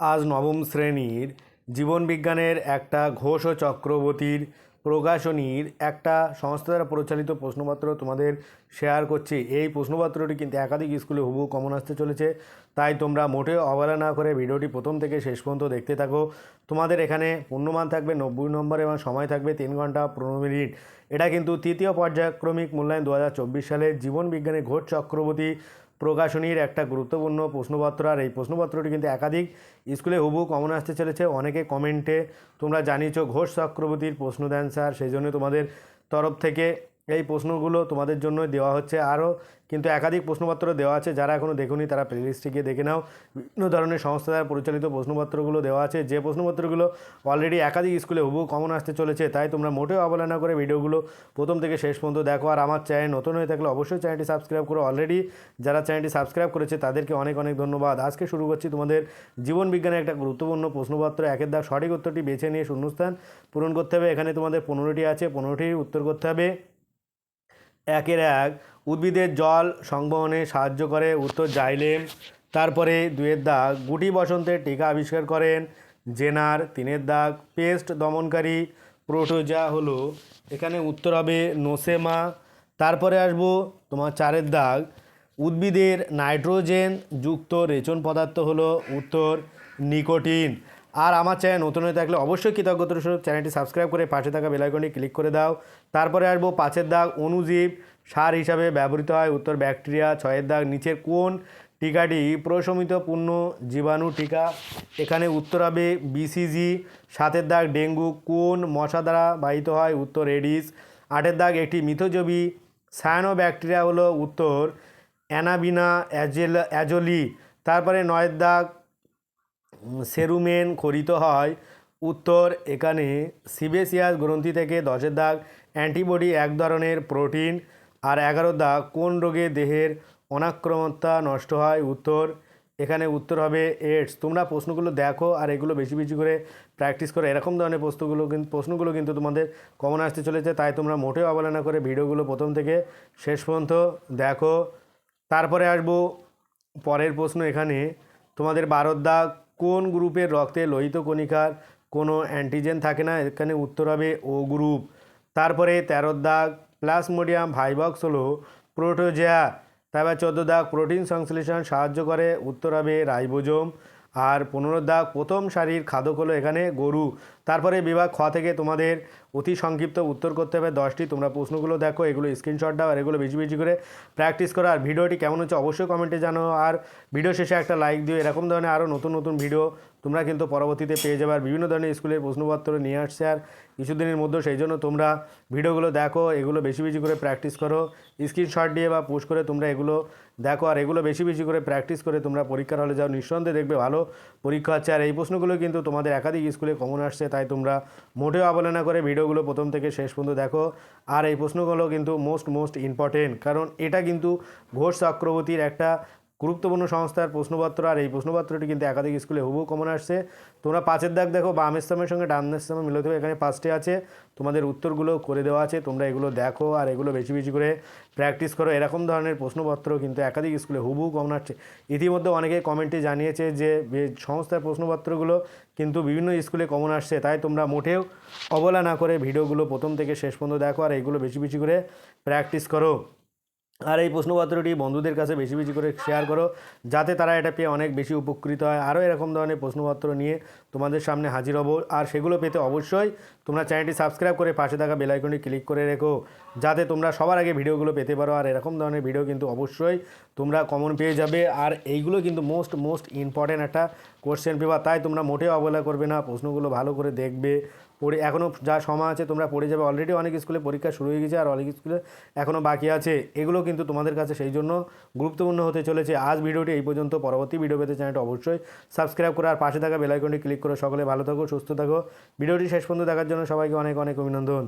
আজ নবম শ্রেণির জীবনবিজ্ঞানের একটা ঘোষ ও চক্রবর্তীর প্রকাশনীর একটা সংস্থা দ্বারা পরিচালিত প্রশ্নপত্র তোমাদের শেয়ার করছি। এই প্রশ্নপত্রটি কিন্তু একাধিক স্কুলে হুবহু কমন আসতে চলেছে। তাই তোমরা মোটেও অবহেলা না করে ভিডিওটি প্রথম থেকে শেষ পর্যন্ত দেখতে থাকো। তোমাদের এখানে পূর্ণমান থাকবে নব্বই নম্বর এবং সময় থাকবে তিন ঘণ্টা পনেরো মিনিট। এটা কিন্তু তৃতীয় পর্যায়ক্রমিক মূল্যায়ন দু হাজার চব্বিশ সালে জীবনবিজ্ঞানের ঘোষ চক্রবর্তী প্রকাশনীর একটা গুরুত্বপূর্ণ প্রশ্নপত্র, আর এই প্রশ্নপত্রটি কিন্তু একাধিক স্কুলে হুবু কমন আসতে চলেছে। অনেকে কমেন্টে তোমরা জানিয়েছ, ঘোষ চক্রবর্তীর প্রশ্ন দেন স্যার, সেই জন্য তোমাদের তরফ থেকে এই প্রশ্নগুলো তোমাদের জন্য দেওয়া হচ্ছে। আরও কিন্তু একাধিক প্রশ্নপত্র দেওয়া আছে, যারা এখনও দেখুনি তারা প্লেলিস্টে গিয়ে দেখে নাও। বিভিন্ন ধরনের সংস্থা দ্বারা পরিচালিত প্রশ্নপত্রগুলো দেওয়া আছে। যে প্রশ্নপত্রগুলো অলরেডি একাধিক স্কুলে হুবহু কমন আসতে চলেছে, তাই তোমরা মোটেও অবহেলা করে ভিডিওগুলো প্রথম থেকে শেষ পর্যন্ত দেখো। আর আমার চ্যানেল নতুন হয়ে থাকলে অবশ্যই চ্যানেলটি সাবস্ক্রাইব করো। অলরেডি যারা চ্যানেলটি সাবস্ক্রাইব করেছে, তাদেরকে অনেক অনেক ধন্যবাদ। আজকে শুরু করছি তোমাদের জীবন বিজ্ঞানের একটা গুরুত্বপূর্ণ প্রশ্নপত্র। একের দাগ সঠিক উত্তরটি বেছে নিয়ে শূন্যস্থান পূরণ করতে হবে। এখানে তোমাদের পনেরোটি আছে, পনেরোটির উত্তর করতে হবে। একের এক উদ্ভিদের জল সংবহনে সাহায্য করে উত্তর জাইলেম। তারপরে দুয়ের দাগ, গুটি বসন্তের টিকা আবিষ্কার করেন। জেনার তিনের দাগ, পেস্ট দমনকারী প্রোটোজা হলো। এখানে উত্তর হবে নোসেমা। তারপরে আসব তোমার চারের দাগ। উদ্ভিদের নাইট্রোজেন যুক্ত রেচন পদার্থ হলো উত্তর নিকোটিন। আর আমার চ্যানেল নতুন হয়ে থাকলে অবশ্যই কৃতজ্ঞতার স্বরূপ চ্যানেলটি সাবস্ক্রাইব করে পাশে থাকা বেলাইকনটি ক্লিক করে দাও। তারপরে আসব পাঁচের দাগ অণুজীব সার হিসাবে ব্যবহৃত হয়, উত্তর ব্যাকটেরিয়া ছয়ের দাগ, নিচের কোন টিকাটি প্রশমিত পূর্ণ জীবাণু টিকা? এখানে উত্তর হবে বিসিজি সাতের দাগ ডেঙ্গু, কোন মশা দ্বারা বাহিত হয়? উত্তর এডিস আটের দাগ একটি মিথজবী সায়ানো ব্যাকটেরিয়া হলো উত্তর অ্যানাবিনা অ্যাজেল অ্যাজলি তারপরে নয়ের দাগ সেরুমেন খরিত হয়। উত্তর, এখানে সিবেসিয়াস গ্রন্থি থেকে দশের দাগ, অ্যান্টিবডি এক ধরনের প্রোটিন, আর এগারো দাগ, কোন রোগে দেহের অনাক্রমতা নষ্ট হয়? উত্তর, এখানে উত্তর হবে এডস তোমরা প্রশ্নগুলো দেখো আর এগুলো বেশি বেশি করে প্র্যাকটিস করো। এরকম ধরনের প্রশ্নগুলো কিন্তু প্রশ্নগুলো কিন্তু তোমাদের কমন আসতে চলেছে, তাই তোমরা মোটেও অবহেলা করে ভিডিওগুলো প্রথম থেকে শেষ পর্যন্ত দেখো। তারপরে আসব পরের প্রশ্ন এখানে। তোমাদের বারোর দাগ কোন গ্রুপের রক্তে লোহিত কণিকার কোনো অ্যান্টিজেন থাকে না? এখানে উত্তর হবে ও গ্রুপ তারপরে তেরো দাগ প্লাসমোডিয়াম ভাইবক্স হলো প্রোটোজিয়া তারপর চোদ্দ দাগ প্রোটিন সংশ্লেষণ সাহায্য করে। উত্তর হবে রাইবোজোম। আর পনেরো দাগ প্রথম সারির খাদক হলো এখানে গরু। তারপরে বিভাগ খ থেকে তোমাদের অতি সংক্ষিপ্ত উত্তর করতে হবে। দশটি তোমরা প্রশ্নগুলো দেখো, এগুলো স্ক্রিনশট দাও আর এগুলো বেশি বেশি করে প্র্যাকটিস করো। আর ভিডিওটি কেমন হচ্ছে অবশ্যই কমেন্টে জানো আর ভিডিও শেষে একটা লাইক দিও। এরকম ধরনের আরও নতুন নতুন ভিডিও তোমরা কিন্তু পরবর্তীতে পেয়ে যাবে। আর বিভিন্ন ধরনের স্কুলের প্রশ্নপত্র নিয়ে আসছে। আর কিছুদিনের মধ্যে সেই জন্য তোমরা ভিডিওগুলো দেখো, এগুলো বেশি বেশি করে প্র্যাকটিস করো। স্ক্রিনশট দিয়ে বা পোস্ট করে তোমরা এগুলো দেখো। আর এগুলো বেশি বেশি করে প্র্যাকটিস করে তোমরা পরীক্ষার হলে যাও। নিঃসন্দেহে দেখবে ভালো পরীক্ষা হচ্ছে। আর এই প্রশ্নগুলো কিন্তু তোমাদের একাধিক স্কুলে কমন আসছে। তাই তোমরা মোটেও আবলনা করে ভিডিওগুলো প্রথম থেকে শেষ পর্যন্ত দেখো। আর এই প্রশ্নগুলো কিন্তু মোস্ট মোস্ট ইম্পর্টেন্ট কারণ এটা কিন্তু ঘোষ চক্রবর্তীর একটা গুরুত্বপূর্ণ সংস্থার প্রশ্নপত্র, আর এই প্রশ্নপত্রটি কিন্তু একাধিক স্কুলে হুবু কমন আসছে। তোমরা পাঁচের দাগ দেখো, বাম ইসলামের সঙ্গে ডান ইসলামে মিলতে হবে এখানে পাঁচটি আছে। তোমাদের উত্তরগুলো করে দেওয়া আছে, তোমরা এগুলো দেখো আর এগুলো বেশি বেশি করে প্র্যাকটিস করো। এরকম ধরনের প্রশ্নপত্র কিন্তু একাধিক স্কুলে হুবু কমন আসছে। ইতিমধ্যে অনেকে কমেন্টে জানিয়েছে যে সংস্থার প্রশ্নপত্রগুলো কিন্তু বিভিন্ন স্কুলে কমন আসছে, তাই তোমরা মোটেও অবলা না করে ভিডিওগুলো প্রথম থেকে শেষ পর্যন্ত দেখো আর এগুলো বেশি বেশি করে প্র্যাকটিস করো। আর এই প্রশ্নপত্রটি বন্ধুদের কাছে বেশি বেশি করে শেয়ার করো, যাতে তারা এটা পেয়ে অনেক বেশি উপকৃত হয়। আরও এরকম ধরনের প্রশ্নপত্র নিয়ে তোমাদের সামনে হাজির হব। আর সেগুলো পেতে অবশ্যই তোমরা চ্যানেলটি সাবস্ক্রাইব করে পাশে থাকা বেলাইকনটি ক্লিক করে রেখো, যাতে তোমরা সবার আগে ভিডিওগুলো পেতে পারো। আর এরকম ধরনের ভিডিও কিন্তু অবশ্যই তোমরা কমন পেয়ে যাবে। আর এইগুলো কিন্তু মোস্ট মোস্ট ইম্পর্ট্যান্ট একটা কোশ্চেন পেপার তাই তোমরা মোটেও অবহেলা করবে না। প্রশ্নগুলো ভালো করে দেখবে। পড়ে এখনও যা সময় আছে তোমরা পড়ে যাবে। অলরেডি অনেক স্কুলে পরীক্ষা শুরু হয়ে গেছে আর অনেক স্কুলে এখনও বাকি আছে। এগুলো কিন্তু তোমাদের কাছে সেই জন্য গুরুত্বপূর্ণ হতে চলেছে। আজ ভিডিওটি এই পর্যন্ত। পরবর্তী ভিডিও পেতে চ্যানেলটা অবশ্যই সাবস্ক্রাইব করে আর পাশে থাকা বেলাইকনটি ক্লিক করে সকলে ভালো থাকো, সুস্থ থাকো। ভিডিওটি শেষ পর্যন্ত দেখার জন্য সবাইকে অনেক অনেক অভিনন্দন।